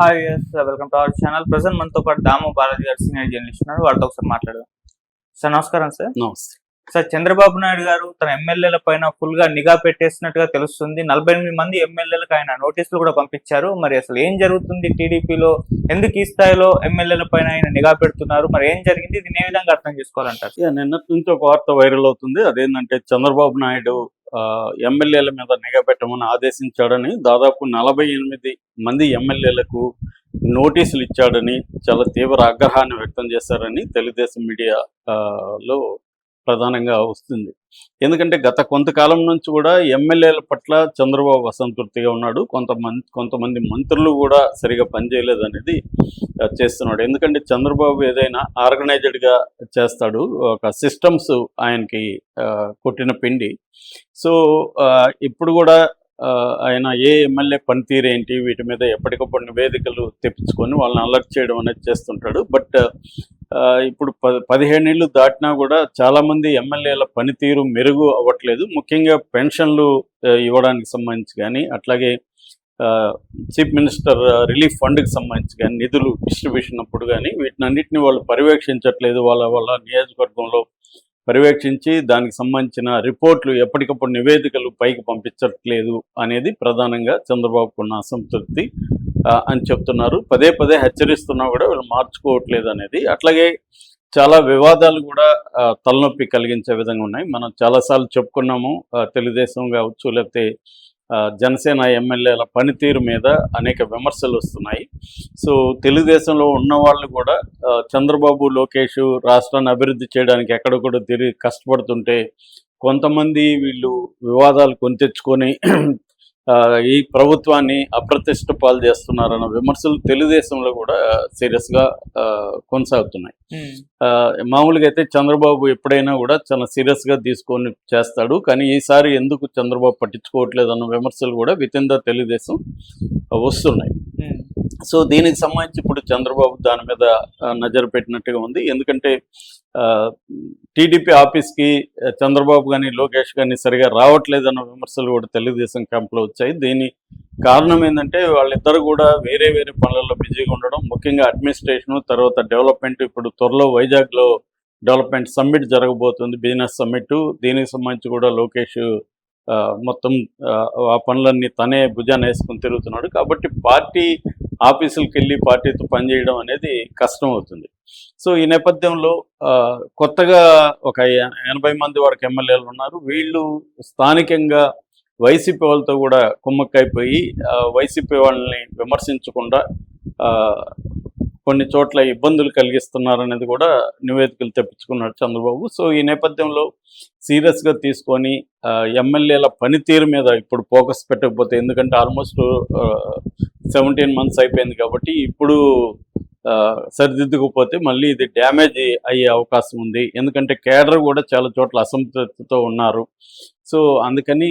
Hi yes welcome to our channel present మనతో పాటు దాము బాలాజీ గారు సీనియర్ జర్నలిస్ట్ ఉన్నారు. వాళ్ళతో ఒకసారి మాట్లాడదాం. సార్ నమస్కారం సార్ నమస్తే. సార్ చంద్రబాబు నాయుడు గారు తన ఎమ్మెల్యేల పైన ఫుల్గా నిఘా పెట్టేసినట్టుగా తెలుస్తుంది. నలభై ఎనిమిది మంది ఎమ్మెల్యేలకు ఆయన నోటీసులు కూడా పంపించారు. మరి అసలు ఏం జరుగుతుంది టీడీపీలో? ఎందుకు ఈ స్థాయిలో ఎమ్మెల్యేల పైన ఆయన నిఘా పెడుతున్నారు? మరి ఏం జరిగింది? దీన్ని ఏ విధంగా అర్థం చేసుకోవాలంటారు? నిన్నటి నుంచి ఒక వార్త వైరల్ అవుతుంది. అదేంటంటే చంద్రబాబు నాయుడు ఎమ్మెల్యేల మీద నిఘా పెట్టమని ఆదేశించాడని దాదాపు నలభై ఎనిమిది మంది ఎమ్మెల్యేలకు నోటీసులు ఇచ్చాడని చాలా తీవ్ర ఆగ్రహాన్ని వ్యక్తం చేశారని తెలుగుదేశం మీడియా లో ప్రధానంగా వస్తుంది. ఎందుకంటే గత కొంతకాలం నుంచి కూడా ఎమ్మెల్యేల పట్ల చంద్రబాబు అసంతృప్తిగా ఉన్నాడు. కొంతమంది కొంతమంది మంత్రులు కూడా సరిగా పనిచేయలేదు అనేది చేస్తున్నాడు. ఎందుకంటే చంద్రబాబు ఏదైనా ఆర్గనైజ్డ్గా చేస్తాడు. ఒక సిస్టమ్స్ ఆయనకి కొట్టిన పిండి. సో ఆ, ఇప్పుడు కూడా ఆయన ఏ ఎమ్మెల్యే పనితీరు ఏంటి వీటి మీద ఎప్పటికప్పుడు నివేదికలు తెప్పించుకొని వాళ్ళని అలర్ట్ చేయడం అనేది చేస్తుంటాడు. బట్ ఆ, ఇప్పుడు ప పదిహేనేళ్ళు దాటినా కూడా చాలామంది ఎమ్మెల్యేల పనితీరు మెరుగు అవ్వట్లేదు. ముఖ్యంగా పెన్షన్లు ఇవ్వడానికి సంబంధించి కానీ అట్లాగే చీఫ్ మినిస్టర్ రిలీఫ్ ఫండ్కి సంబంధించి కానీ నిధులు డిస్ట్రిబ్యూషన్ అప్పుడు కానీ వీటినన్నిటిని వాళ్ళు పర్యవేక్షించట్లేదు. వాళ్ళ వాళ్ళ నియోజకవర్గంలో పర్యవేక్షించి దానికి సంబంధించిన రిపోర్ట్లు ఎప్పటికప్పుడు నివేదికలు పైకి పంపించట్లేదు అనేది ప్రధానంగా చంద్రబాబుకు ఉన్న అసంతృప్తి అని చెప్తున్నారు. పదే పదే హెచ్చరిస్తున్నా కూడా వీళ్ళు మార్చుకోవట్లేదు అనేది. అట్లాగే చాలా వివాదాలు కూడా తలనొప్పి కలిగించే విధంగా ఉన్నాయి. మనం చాలాసార్లు చెప్పుకున్నాము తెలుగుదేశం కావచ్చు లేకపోతే జనసేన ఎమ్మెల్యేల పనితీరు మీద అనేక విమర్శలు వస్తున్నాయి. సో తెలుగుదేశంలో ఉన్న వాళ్ళు కూడా చంద్రబాబు లోకేష్ రాష్ట్రాన్ని అభివృద్ధి చేయడానికి ఎక్కడొక్కడ తిరిగి కష్టపడుతుంటే కొంతమంది వీళ్ళు వివాదాలు కొని తెచ్చుకొని ఈ ప్రభుత్వాన్ని అప్రతిష్ట పాలు చేస్తున్నారన్న విమర్శలు తెలుగుదేశంలో కూడా సీరియస్గా కొనసాగుతున్నాయి. ఆ, మామూలుగా అయితే చంద్రబాబు ఎప్పుడైనా కూడా చాలా సీరియస్గా తీసుకొని చేస్తాడు. కానీ ఈసారి ఎందుకు చంద్రబాబు పట్టించుకోవట్లేదు అన్న విమర్శలు కూడా విత్ ఇన్ ద తెలుగుదేశం వస్తున్నాయి. సో దీనికి సంబంధించి ఇప్పుడు చంద్రబాబు దాని మీద నజరు పెట్టినట్టుగా ఉంది. ఎందుకంటే టీడీపీ ఆఫీస్కి చంద్రబాబు కానీ లోకేష్ కానీ సరిగా రావట్లేదు అన్న విమర్శలు కూడా తెలుగుదేశం క్యాంప్లో వచ్చాయి. దీని కారణం ఏంటంటే వాళ్ళిద్దరు కూడా వేరే వేరే పనులలో బిజీగా ఉండడం. ముఖ్యంగా అడ్మినిస్ట్రేషన్ తర్వాత డెవలప్మెంట్ ఇప్పుడు త్వరలో వైజాగ్లో డెవలప్మెంట్ సమ్మిట్ జరగబోతుంది బిజినెస్ సమ్మిట్. దీనికి సంబంధించి కూడా లోకేష్ మొత్తం ఆ, పనులన్నీ తనే భుజాన్ని వేసుకుని తిరుగుతున్నాడు. కాబట్టి పార్టీ ఆఫీసులకు వెళ్ళి పార్టీతో పనిచేయడం అనేది కష్టం అవుతుంది సో ఈ నేపథ్యంలో కొత్తగా ఒక ఎనభై మంది వరకు ఎమ్మెల్యేలు ఉన్నారు. వీళ్ళు స్థానికంగా వైసీపీ వాళ్ళతో కూడా కుమ్మక్కైపోయి వైసీపీ వాళ్ళని విమర్శించకుండా కొన్ని చోట్ల ఇబ్బందులు కలిగిస్తున్నారనేది కూడా నివేదికలు తెప్పించుకున్నాడు చంద్రబాబు. సో ఈ నేపథ్యంలో సీరియస్గా తీసుకొని ఎమ్మెల్యేల పనితీరు మీద ఇప్పుడు ఫోకస్ పెట్టకపోతే ఎందుకంటే ఆల్మోస్ట్ సెవెంటీన్ మంత్స్ అయిపోయింది కాబట్టి ఇప్పుడు సరిదిద్దుకుపోతే మళ్ళీ ఇది డ్యామేజ్ అయ్యే అవకాశం ఉంది. ఎందుకంటే కేడర్ కూడా చాలా చోట్ల అసంతృప్తితో ఉన్నారు. సో అందుకని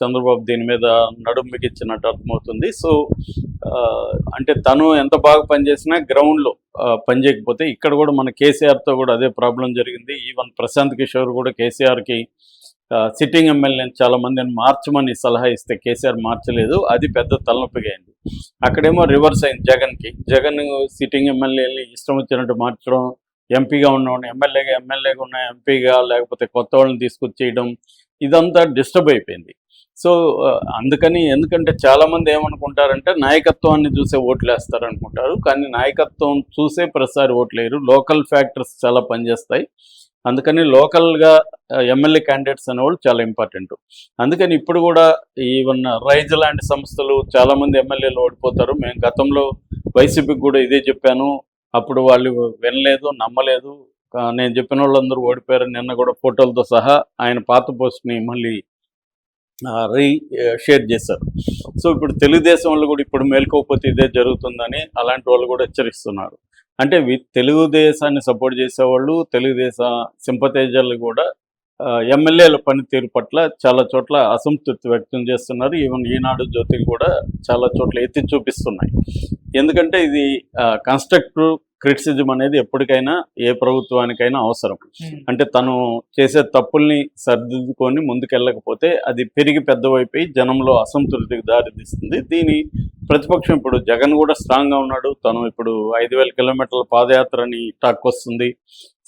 చంద్రబాబు దీని మీద నడుము మిగిచ్చినట్టు అర్థమవుతుంది. సో అంటే తను ఎంత బాగా పనిచేసినా గ్రౌండ్లో పనిచేయకపోతే ఇక్కడ కూడా మన కేసీఆర్తో కూడా అదే ప్రాబ్లం జరిగింది. ఈవెన్ ప్రశాంత్ కిషోర్ కూడా కేసీఆర్కి సిట్టింగ్ ఎమ్మెల్యేని చాలా మందిని మార్చమని సలహా ఇస్తే కేసీఆర్ మార్చలేదు. అది పెద్ద తలనొప్పిగా అయింది. అక్కడేమో రివర్స్ అయింది జగన్కి. జగన్ సిట్టింగ్ ఎమ్మెల్యేని ఇష్టం వచ్చినట్టు మార్చడం ఎంపీగా ఉన్నవాడిని ఎమ్మెల్యేగా ఎమ్మెల్యేగా ఉన్న ఎంపీగా లేకపోతే కొత్త వాళ్ళని తీసుకొచ్చేయడం ఇదంతా డిస్టర్బ్ అయిపోయింది. సో అందుకని ఎందుకంటే చాలా మంది ఏమనుకుంటారంటే నాయకత్వాన్ని చూసే ఓట్లు వేస్తారు అనుకుంటారు. కానీ నాయకత్వం చూసే ప్రసారి ఓట్లు లోకల్ ఫ్యాక్టర్స్ చాలా పనిచేస్తాయి. అందుకని లోకల్గా ఎమ్మెల్యే క్యాండిడేట్స్ అనేవాళ్ళు చాలా ఇంపార్టెంట్ అందుకని ఇప్పుడు కూడా ఈవెన్ రైజ్ లాంటి సంస్థలు చాలా మంది ఎమ్మెల్యేలు ఓడిపోతారు. మేము గతంలో వైసీపీకి కూడా ఇదే చెప్పాను. అప్పుడు వాళ్ళు వినలేదు నమ్మలేదు. నేను చెప్పిన వాళ్ళందరూ ఓడిపోయారు నిన్న కూడా ఫోటోలతో సహా ఆయన పాత పోస్ట్ని మళ్ళీ రీ షేర్ చేశారు. సో ఇప్పుడు తెలుగుదేశం వాళ్ళు కూడా ఇప్పుడు మేల్కోకపోతే ఇదే జరుగుతుందని అలాంటి వాళ్ళు కూడా హెచ్చరిస్తున్నారు. అంటే తెలుగుదేశాన్ని సపోర్ట్ చేసేవాళ్ళు తెలుగుదేశ సింపతైజర్లు కూడా ఎమ్మెల్యేల పనితీరు పట్ల చాలా చోట్ల అసంతృప్తి వ్యక్తం చేస్తున్నారు. ఈవెన్ ఈనాడు జ్యోతికి కూడా చాలా చోట్ల ఎత్తి చూపిస్తున్నాయి. ఎందుకంటే ఇది కన్స్ట్రక్టివ్ క్రిటిసిజం అనేది ఎప్పటికైనా ఏ ప్రభుత్వానికైనా అవసరం. అంటే తను చేసే తప్పుల్ని సరిదిద్దుకొని ముందుకెళ్ళకపోతే అది పెరిగి పెద్దవైపోయి జనంలో అసంతృప్తికి దారితీస్తుంది. దీని ప్రతిపక్షం ఇప్పుడు జగన్ కూడా స్ట్రాంగ్గా ఉన్నాడు. తను ఇప్పుడు ఐదు వేల కిలోమీటర్ల పాదయాత్రని టాక్ వస్తుంది.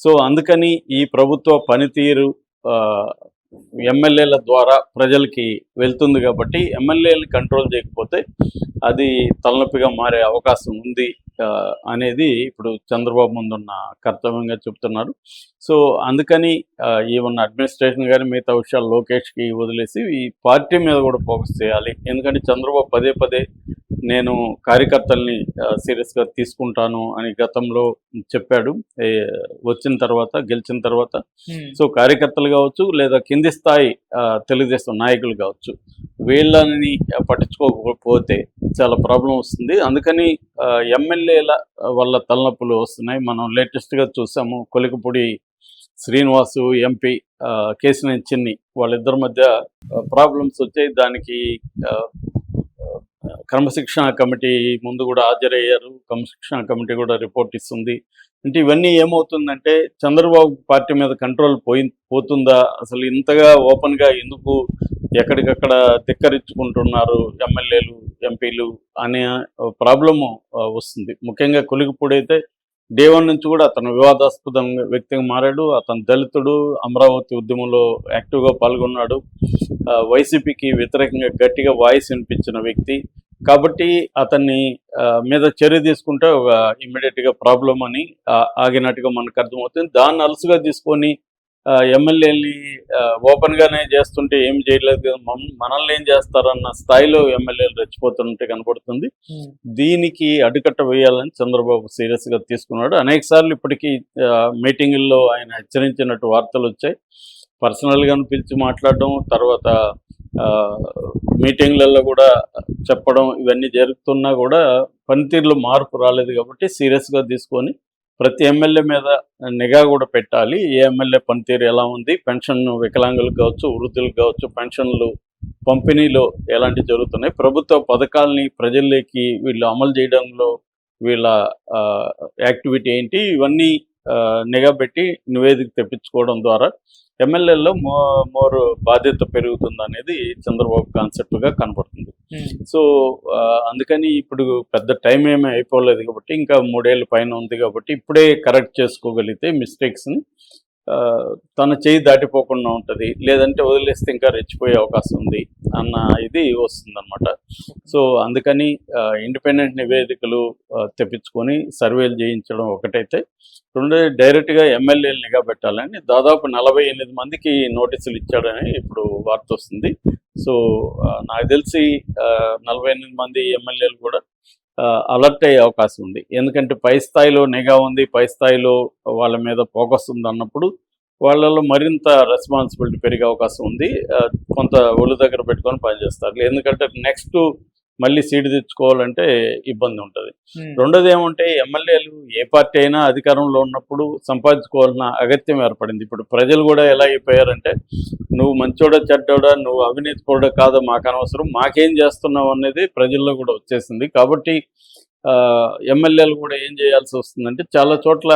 సో అందుకని ఈ ప్రభుత్వ పనితీరు ఆ, ఎమ్మెల్యేల ద్వారా ప్రజలకి వెళ్తుంది కాబట్టి ఎమ్మెల్యేలు కంట్రోల్ చేయకపోతే అది తలనొప్పిగా మారే అవకాశం ఉంది. అనేది ఇప్పుడు చంద్రబాబు ముందున్న కర్తవ్యంగా చెప్తున్నారు. సో అందుకని ఆ, ఈవెన్ అడ్మినిస్ట్రేషన్ కానీ మిగతా విషయాలు లోకేష్కి వదిలేసి ఈ పార్టీ మీద కూడా ఫోకస్ చేయాలి. ఎందుకంటే చంద్రబాబు పదే పదే నేను కార్యకర్తల్ని సీరియస్గా తీసుకుంటాను అని గతంలో చెప్పాడు. వచ్చిన తర్వాత గెలిచిన తర్వాత. సో కార్యకర్తలు కావచ్చు లేదా కింది స్థాయి తెలుగుదేశం నాయకులు కావచ్చు. వీళ్ళని పట్టించుకోకపోతే చాలా ప్రాబ్లం వస్తుంది. అందుకని ఎమ్మెల్యేల వల్ల తలనొప్పులు వస్తున్నాయి. మనం లేటెస్ట్గా చూసాము కొలికపూడి శ్రీనివాసు ఎంపీ కేసీ కేసినేని చిన్ని వాళ్ళిద్దరి మధ్య ప్రాబ్లమ్స్ వచ్చాయి. దానికి క్రమశిక్షణ కమిటీ ముందు కూడా హాజరయ్యారు. క్రమశిక్షణ కమిటీ కూడా రిపోర్ట్ ఇస్తుంది. అంటే ఇవన్నీ ఏమవుతుందంటే చంద్రబాబు పార్టీ మీద కంట్రోల్ పోయి పోతుందా? అసలు ఇంతగా ఓపెన్గా ఎందుకు ఎక్కడికక్కడ ధిక్కరించుకుంటున్నారు ఎమ్మెల్యేలు ఎంపీలు అనే ప్రాబ్లము వస్తుంది. ముఖ్యంగా కొలిగిపూడైతే డే వన్ నుంచి కూడా అతను వివాదాస్పద వ్యక్తిగా మారాడు. అతను దళితుడు అమరావతి ఉద్యమంలో యాక్టివ్గా పాల్గొన్నాడు. వైసీపీకి వ్యతిరేకంగా గట్టిగా వాయిస్ వినిపించిన వ్యక్తి. కాబట్టి అతన్ని మీద చర్య తీసుకుంటే ఒక ఇమ్మీడియట్గా ప్రాబ్లం అని ఆగినట్టుగా మనకు అర్థమవుతుంది. దాన్ని అలసుగా తీసుకొని ఎమ్మెల్యేని ఓపెన్ గానే చేస్తుంటే ఏం చేయలేదు మనల్ని ఏం చేస్తారన్న స్థాయిలో ఎమ్మెల్యేలు రెచ్చిపోతుంటే కనపడుతుంది. దీనికి అడ్డుకట్ట వేయాలని చంద్రబాబు సీరియస్గా తీసుకున్నాడు. అనేక సార్లు ఇప్పటికీ మీటింగుల్లో ఆయన హెచ్చరించినట్టు వార్తలు వచ్చాయి. పర్సనల్గా పిలిచి మాట్లాడడం తర్వాత మీటింగ్లలో కూడా చెప్పడం ఇవన్నీ జరుగుతున్నా కూడా పనితీరులో మార్పు రాలేదు కాబట్టి సీరియస్గా తీసుకొని ప్రతి ఎమ్మెల్యే మీద నిఘా కూడా పెట్టాలి. ఏ ఎమ్మెల్యే పనితీరు ఎలా ఉంది పెన్షన్ వికలాంగులకు కావచ్చు వృద్ధులకు కావచ్చు పెన్షన్లు పంపిణీలో ఎలాంటి జరుగుతున్నాయి ప్రభుత్వ పథకాల్ని ప్రజల్లోకి వీళ్ళు అమలు చేయడంలో వీళ్ళ ఆ, యాక్టివిటీ ఏంటి ఇవన్నీ నిఘా పెట్టి నివేదిక తెప్పించుకోవడం ద్వారా ఎమ్మెల్యేలో మో మోర్ బాధ్యత పెరుగుతుంది అనేది చంద్రబాబు కాన్సెప్ట్గా కనపడుతుంది. సో ఆ, అందుకని ఇప్పుడు పెద్ద టైం ఏమీ అయిపోలేదు కాబట్టి ఇంకా మూడేళ్ళ పైన ఉంది కాబట్టి ఇప్పుడే కరెక్ట్ చేసుకోగలిగితే మిస్టేక్స్ని తన చేయి దాటిపోకుండా ఉంటుంది. లేదంటే వదిలేస్తే ఇంకా రెచ్చిపోయే అవకాశం ఉంది అన్న ఇది వస్తుందన్నమాట. సో అందుకని ఇండిపెండెంట్ నివేదికలు తెప్పించుకొని సర్వేలు చేయించడం ఒకటైతే రెండోది డైరెక్ట్గా ఎమ్మెల్యేలు నిఘా పెట్టాలని దాదాపు నలభై ఎనిమిది మందికి నోటీసులు ఇచ్చాడని ఇప్పుడు వార్త వస్తుంది. సో నాకు తెలిసి నలభై ఎనిమిది మంది ఎమ్మెల్యేలు కూడా అలర్ట్ అయ్యే అవకాశం ఉంది. ఎందుకంటే పై స్థాయిలో నిఘా ఉంది పై స్థాయిలో వాళ్ళ మీద ఫోకస్ ఉంది అన్నప్పుడు వాళ్ళలో మరింత రెస్పాన్సిబిలిటీ పెరిగే అవకాశం ఉంది. కొంత ఒళ్ళు దగ్గర పెట్టుకొని పనిచేస్తారు. ఎందుకంటే నెక్స్ట్ మళ్ళీ సీటు తెచ్చుకోవాలంటే ఇబ్బంది ఉంటుంది. రెండోది ఏమంటే ఎమ్మెల్యేలు ఏ పార్టీ అయినా అధికారంలో ఉన్నప్పుడు సంపాదించుకోవాల్సిన అగత్యం ఏర్పడింది. ఇప్పుడు ప్రజలు కూడా ఎలా అయిపోయారంటే నువ్వు మంచోడా చెడ్డోడా నువ్వు అవినీతి కూడా కాదో మాకు అనవసరం మాకేం చేస్తున్నావు అనేది ప్రజల్లో కూడా వచ్చేసింది. కాబట్టి ఆ, ఎమ్మెల్యేలు కూడా ఏం చేయాల్సి వస్తుందంటే చాలా చోట్ల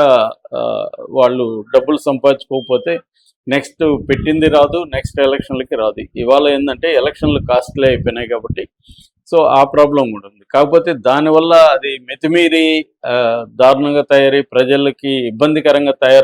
వాళ్ళు డబ్బులు సంపాదించుకోకపోతే నెక్స్ట్ పెట్టింది రాదు నెక్స్ట్ ఎలక్షన్లకి రాదు. ఇవాళ ఏంటంటే ఎలక్షన్లు కాస్ట్లీ అయిపోయినాయి కాబట్టి సో ఆ ప్రాబ్లం కూడా ఉంది. కాకపోతే దానివల్ల అది మితిమీరి ఆ, దారుణంగా తయారై ప్రజలకి ఇబ్బందికరంగా తయారు